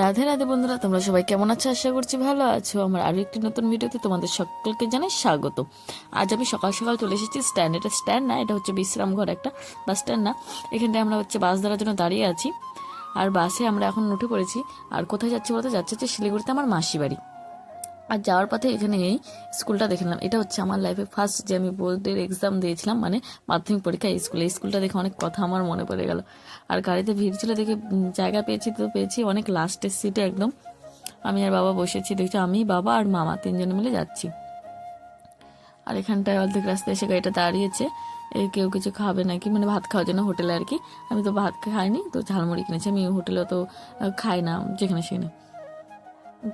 রাধে রাধে বন্ধুরা, তোমরা সবাই কেমন আছো? আশা করছি ভালো আছো। আমার আরও একটি নতুন ভিডিওতে তোমাদের সকলকে জানাই স্বাগত। আজ আমি সকাল সকাল চলে এসেছি স্ট্যান্ড। এটা স্ট্যান্ড না, এটা হচ্ছে বিশ্রাম ঘর একটা, বাস স্ট্যান্ড না। এখানটায় আমরা হচ্ছে বাস ধরার জন্য দাঁড়িয়ে আছি। আর বাসে আমরা এখন উঠে পড়েছি। আর কোথায় যাচ্ছি বলতে? যাচ্ছে হচ্ছে শিলিগুড়িতে আমার মাসি বাড়ি। আর যাওয়ার পথে এখানে এই স্কুলটা দেখে নিলাম। এটা হচ্ছে আমার লাইফে ফার্স্ট যে আমি বোর্ডের এক্সাম দিয়েছিলাম মানে মাধ্যমিক পরীক্ষা স্কুলে। স্কুলটা দেখে অনেক কথা আমার মনে পড়ে গেল। আর গাড়িতে ভিড় ছিল দেখে জায়গা পেয়েছি তো পেয়েছি, অনেক লাস্টের সিটে একদম। আমি আর বাবা বসেছি, দেখছি আমি, বাবা আর মামা তিনজনে মিলে যাচ্ছি। আর এখানটায় অর্ধেক রাস্তায় এসে গাড়িটা দাঁড়িয়েছে। কেউ কিছু খাবে নাকি? মানে ভাত খাওয়ার জন্য হোটেলে আর কি। আমি তো ভাত খাইনি, তো ঝালমুড়ি কিনেছি। আমি হোটেলে তো খাই না যেখানে সেখানে।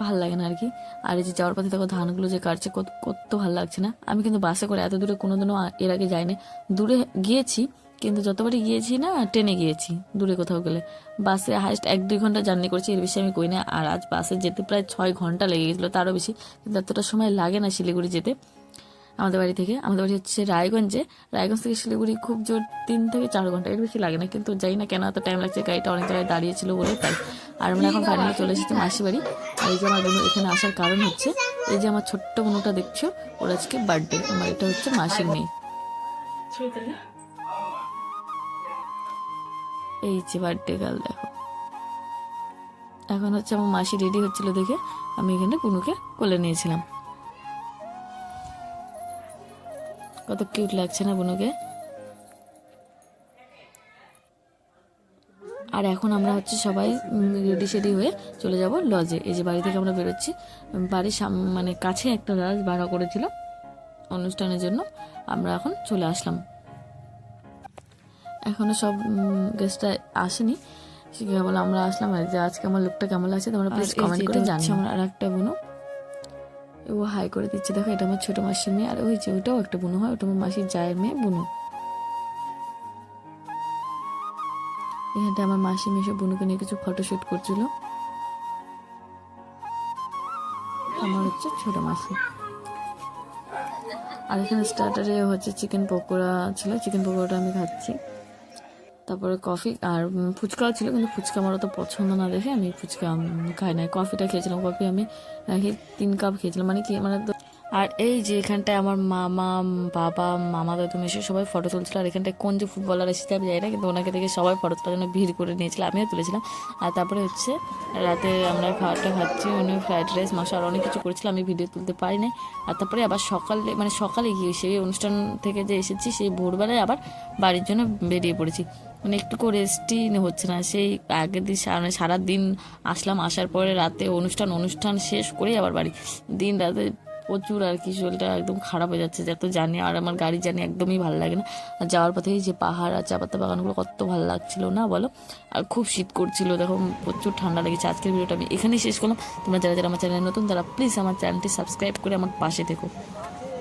ভালো লাগে না আর কি আর এই যে যাওয়ার পথে দেখো ধানগুলো যে কাটছে, কত ভালো লাগছে না। আমি কিন্তু বাসে করে এত দূরে কোনোদিনও দিনও এর আগে যাইনি। দূরে গিয়েছি, কিন্তু যতবারই গিয়েছি না, ট্রেনে গিয়েছি, দূরে কোথাও গেলে। বাসে হাইস্ট এক দুই ঘণ্টা জার্নি করেছি, এর বেশি আমি কই না আর আজ বাসে যেতে প্রায় ছয় ঘণ্টা লেগে গেছিল, তারও বেশি। কিন্তু এতটা সময় লাগে না শিলিগুড়ি যেতে। আমাদের বাড়ি থেকে। আমাদের বাড়ি হচ্ছে রায়গঞ্জে। রায়গঞ্জ থেকে শিলিগুড়ি খুব জোর তিন থেকে চার ঘণ্টা। এর বেশি লাগে না, কিন্তু যাই না কেন এত টাইম লাগছে। গাড়িটা অনেক জায়গায় দাঁড়িয়েছিল বলে তাই। আর আমরা এখন ফাইনালি চলে এসেছি মাসি বাড়ি। এই যে আমার বোন এখানে আসার কারণ হচ্ছে, এই যে আমার ছোট্ট বোনটা দেখছ, ওর আজকে বার্থডে আমার এটা হচ্ছে মাসির মেয়ে। এই যে বার্থডে গাল দেখো। এখন হচ্ছে আমার মাসি রেডি হচ্ছিল দেখে আমি এখানে বুনুকে কোলে নিয়েছিলাম। কত কিউট লাগছে না বুনুকে? আর এখন আমরা হচ্ছে সবাই রেডি সেডি হয়ে চলে যাব লজে এই যে বাড়ি থেকে আমরা বেরোচ্ছি। বাড়ির মানে কাছে একটা লজ ভাড়া করেছিল অনুষ্ঠানের জন্য। আমরা এখন চলে আসলাম। এখনও সব গেস্টরা আসেনি। সে কেবল আমরা আসলাম। আর যে আজকে আমার লোকটা কেমন লাগছে তোমরা প্লিজ কমেন্ট করে জানিও। আমার আর একটা বোনও ও হাই করে দিচ্ছে, দেখো এটা আমার ছোট মাসির মেয়ে, আর ওই যে ওইটাও একটা বোনু, হয়, ওটা আমার মাসির জায়ের মেয়ে বোনু। এখানটা আমার মাসি মেশো বোনুকে নিয়ে কিছু ফটোশুট করছিল। আমার হচ্ছে ছোট মাসি। আর এখানে স্টার্টারে হচ্ছে চিকেন পকোড়া ছিল চিকেন পকোড়াটা আমি খাচ্ছি। তারপরে কফি, আর ফুচকাও ছিল, কিন্তু ফুচকা আমার অত পছন্দ না দেখে আমি ফুচকা খাই নাই। কফিটা খেয়েছিলাম, কফি আমি তিন কাপ খেয়েছিলাম। মানে কি মানে আর এই যে এখানটায় আমার মামা, বাবা, মামা, দাদু মেশে সবাই ফটো তুলছিল। আর এখানটায় কোন যে ফুটবলার এসেছে আমি জানি না, কিন্তু ওনাকে দেখে সবাই ফটো তোলার জন্য ভিড় করে নিয়েছিল, আমিও তুলেছিলাম। আর তারপরে হচ্ছে রাতে আমরা খাওয়াটা খাচ্ছি উনি ফ্রাইড রাইস মাংস, আর অনেক কিছু করেছিলাম, আমি ভিডিও তুলতে পারি নাই আর তারপরে আবার সকালে মানে সকালে গিয়ে সেই অনুষ্ঠান থেকে যে এসেছি, সেই ভোরবেলায় আবার বাড়ির জন্য বেরিয়ে পড়েছি। মানে একটুকু রেস্টই হচ্ছে না, সেই আগের দিন মানে সারাদিন আসলাম, আসার পরে রাতে অনুষ্ঠান অনুষ্ঠান শেষ করেই আবার বাড়ি। দিন রাতে প্রচুর আর কি, শরীরটা একদম খারাপ হয়ে যাচ্ছে, যত জানি, আর আমার গাড়ি জানি একদমই ভালো লাগে না। আর যাওয়ার পথে যে পাহাড় আর চা পাতা বাগানগুলো কত ভালো লাগছিল না বলো? আর খুব শীত করছিল, দেখো প্রচুর ঠান্ডা লেগেছে। আজকের ভিডিওটা আমি এখানেই শেষ করলাম। তোমরা যারা যারা আমার চ্যানেলে নতুন, তারা প্লিজ আমার চ্যানেলটি সাবস্ক্রাইব করে আমার পাশে থেকো।